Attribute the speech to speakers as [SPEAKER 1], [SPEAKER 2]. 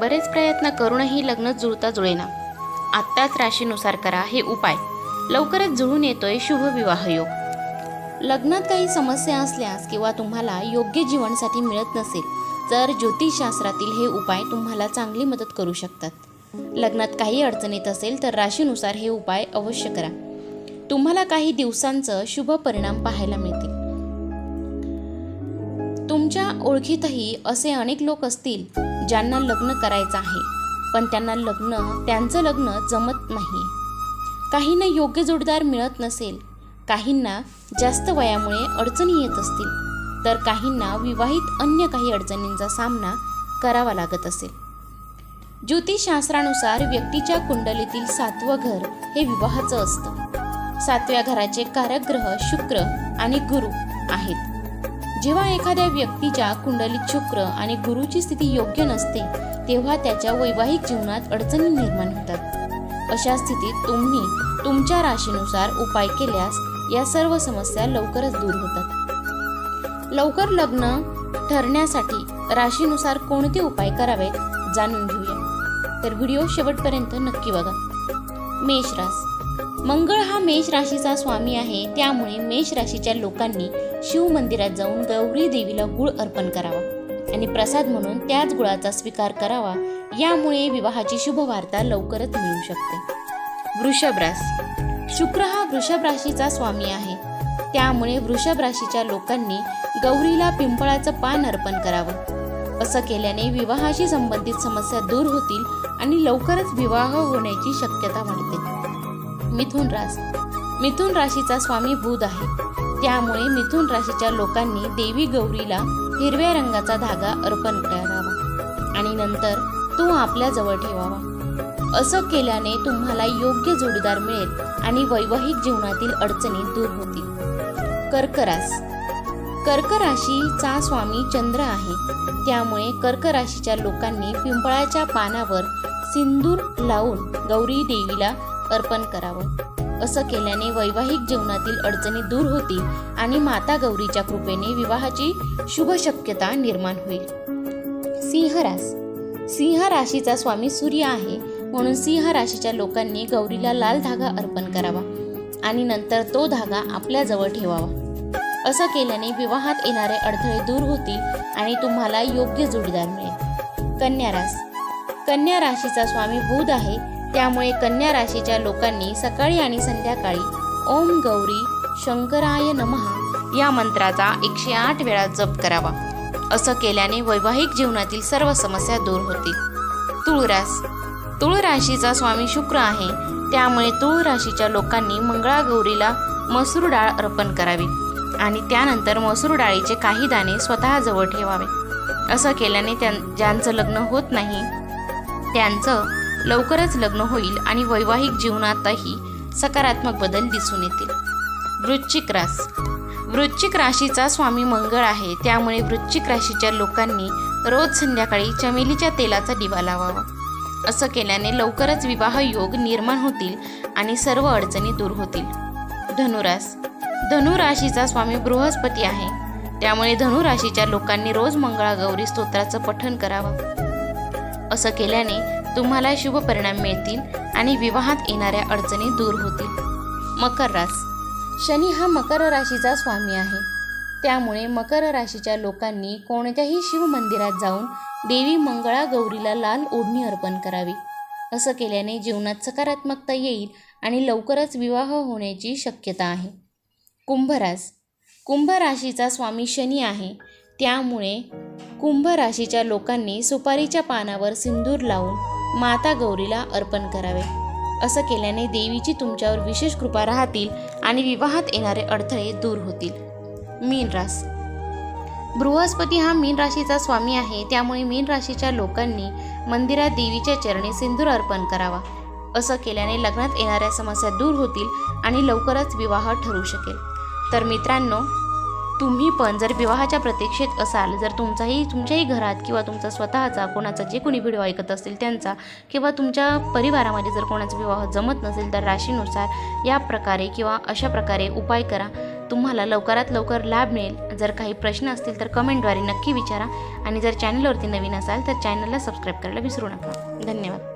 [SPEAKER 1] बरेच प्रयत्न करूनही लग्न जुळता जुळेना. आत्ताच राशीनुसार करा हे उपाय. लवकरच जुळून येतोय शुभ विवाह योग. लग्नात काही समस्या असल्यास किंवा तुम्हाला योग्य जीवनसाथी मिळत नसेल तर ज्योतिषशास्त्रातील हे उपाय तुम्हाला चांगली मदत करू शकतात. लग्नात काही अडचणीत असेल तर राशीनुसार हे उपाय अवश्य करा. तुम्हाला काही दिवसांचं शुभ परिणाम पाहायला मिळतील. तुमच्या ओळखीतही असे अनेक लोक असतील ज्यांना लग्न करायचं आहे. पण त्यांना लग्न त्यांचं लग्न जमत नाही. काहींना योग्य जोडदार मिळत नसेल. काहींना जास्त वयामुळे अडचणी येत असतील. तर काहींना विवाहित अन्य काही अडचणींचा सामना करावा लागत असेल. ज्योतिषशास्त्रानुसार व्यक्तीच्या कुंडलीतील सातवं घर हे विवाहाचं असतं. सातव्या घराचे कारक ग्रह शुक्र आणि गुरु आहेत. जेव्हा एखाद्या व्यक्तीच्या कुंडलीत शुक्र आणि गुरुची स्थिती योग्य नसते तेव्हा त्याच्या वैवाहिक जीवनात अडचणी निर्माण होतात. अशा स्थितीत तुम्ही तुमच्या राशीनुसार उपाय केल्यास या सर्व समस्या लवकरच दूर होतात. लवकर लग्न ठरण्यासाठी राशीनुसार कोणते उपाय करावेत जाणून घेऊया. तर व्हिडिओ शेवटपर्यंत नक्की बघा. मेष रास मंगळ हा मेष राशीचा स्वामी आहे त्यामुळे मेष राशीच्या लोकांनी शिव मंदिरात जाऊन गौरी देवीला गुळ अर्पण करावा आणि प्रसाद म्हणून त्याच गुळाचा स्वीकार करावा यामुळे विवाहाची शुभवार्ता लवकरच मिळू शकते. वृषभरास. शुक्र हा वृषभ राशीचा स्वामी आहे. त्यामुळे वृषभ राशीच्या लोकांनी गौरीला पिंपळाचं पान अर्पण करावं. असं केल्याने विवाहाशी संबंधित समस्या दूर होतील आणि लवकरच विवाह होण्याची शक्यता वाढते. मिथुन रास मिथुन राशीचा स्वामी बुध आहे. त्यामुळे मिथुन राशीच्या लोकांनी देवी गौरीला हिरव्या रंगाचा धागा अर्पण करावा आणि नंतर तो आपल्या जवळ ठेवावा. असं केल्याने तुम्हाला योग्य जोडीदार मिळेल आणि वैवाहिक जीवनातील अडचणी दूर होतील. कर्करास. कर्क राशीचा स्वामी चंद्र आहे. त्यामुळे कर्क राशीच्या लोकांनी पिंपळाच्या पानावर सिंदूर लावून गौरी देवीला अर्पण करावं. असं केल्याने वैवाहिक जीवनातील अडचणी दूर होतील आणि माता गौरीच्या कृपेने विवाहाची शुभ शक्यता निर्माण होईल. सिंहरास सिंह राशीचा स्वामी सूर्य आहे म्हणून सिंह राशीच्या लोकांनी गौरीला लाल धागा अर्पण करावा आणि नंतर तो धागा आपल्या जवळ ठेवावा. असं केल्याने विवाहात येणारे अडथळे दूर होतील आणि तुम्हाला योग्य जोडीदार मिळेल. कन्या रास कन्या राशीचा स्वामी बुध आहे त्यामुळे कन्या राशीच्या लोकांनी सकाळी आणि संध्याकाळी ओम गौरी शंकराय नमः या मंत्राचा एकशे आठ वेळा जप करावा. असं केल्याने वैवाहिक जीवनातील सर्व समस्या दूर होतील. तुळरास तुळ राशीचा स्वामी शुक्र आहे. त्यामुळे तुळ राशीच्या लोकांनी मंगळागौरीला मसूर डाळ अर्पण करावी आणि त्यानंतर मसूर डाळीचे काही दाणे स्वतःजवळ ठेवावे. असं केल्याने त्यां ज्यांचं लग्न होत नाही त्यांचं लवकरच लग्न होईल आणि वैवाहिक जीवनातही सकारात्मक बदल दिसून येतील. वृश्चिक रास. वृश्चिक राशीचा स्वामी मंगळ आहे. त्यामुळे वृश्चिक राशीच्या लोकांनी रोज संध्याकाळी चमेलीच्या तेलाचा दिवा लावावा. असं केल्याने लवकरच विवाह योग निर्माण होतील आणि सर्व अडचणी दूर होतील. धनुरास. धनुराशीचा स्वामी बृहस्पती आहे. त्यामुळे धनुराशीच्या लोकांनी रोज मंगळागौरी स्तोत्राचं पठण करावं. असं केल्याने तुम्हाला शुभ परिणाम मिळतील आणि विवाहात येणाऱ्या अडचणी दूर होतील. मकर रास शनी हा मकर राशीचा स्वामी आहे. त्यामुळे मकर राशीच्या लोकांनी कोणत्याही शिव मंदिरात जाऊन देवी मंगळा गौरीला लाल ओढणी अर्पण करावी. असं केल्याने जीवनात सकारात्मकता येईल आणि लवकरच विवाह होण्याची शक्यता आहे. कुंभरास कुंभ राशीचा स्वामी शनी आहे. त्यामुळे कुंभ राशीच्या लोकांनी सुपारीच्या पानावर सिंदूर लावून माता गौरीला अर्पण करावे. असं केल्याने देवीची तुमच्यावर विशेष कृपा राहतील आणि विवाहात येणारे अडथळे दूर होतील. मीन रास बृहस्पती हा मीन राशीचा स्वामी आहे त्यामुळे मीन राशीच्या लोकांनी मंदिरात देवीच्या चरणी सिंदूर अर्पण करावा. असं केल्याने लग्नात येणाऱ्या समस्या दूर होतील आणि लवकरच विवाह ठरू शकेल. तर मित्रांनो तुम्ही पण जर विवाहाच्या प्रतीक्षेत असाल जर तुमचाही तुमच्याही घरात किंवा तुमचा स्वतःचा कोणाचा जे कोणी व्हिडिओ ऐकत असतील त्यांचा किंवा तुमच्या परिवारामध्ये जर कोणाचा विवाह जमत नसेल तर राशीनुसार या प्रकारे किंवा अशा प्रकारे उपाय करा. तुम्हाला लवकरात लवकर लाभ मिळेल. जर काही प्रश्न असतील तर कमेंटद्वारे नक्की विचारा. आणि जर चॅनलवरती नवीन असाल तर चॅनलला सबस्क्राईब करायला विसरू नका. धन्यवाद.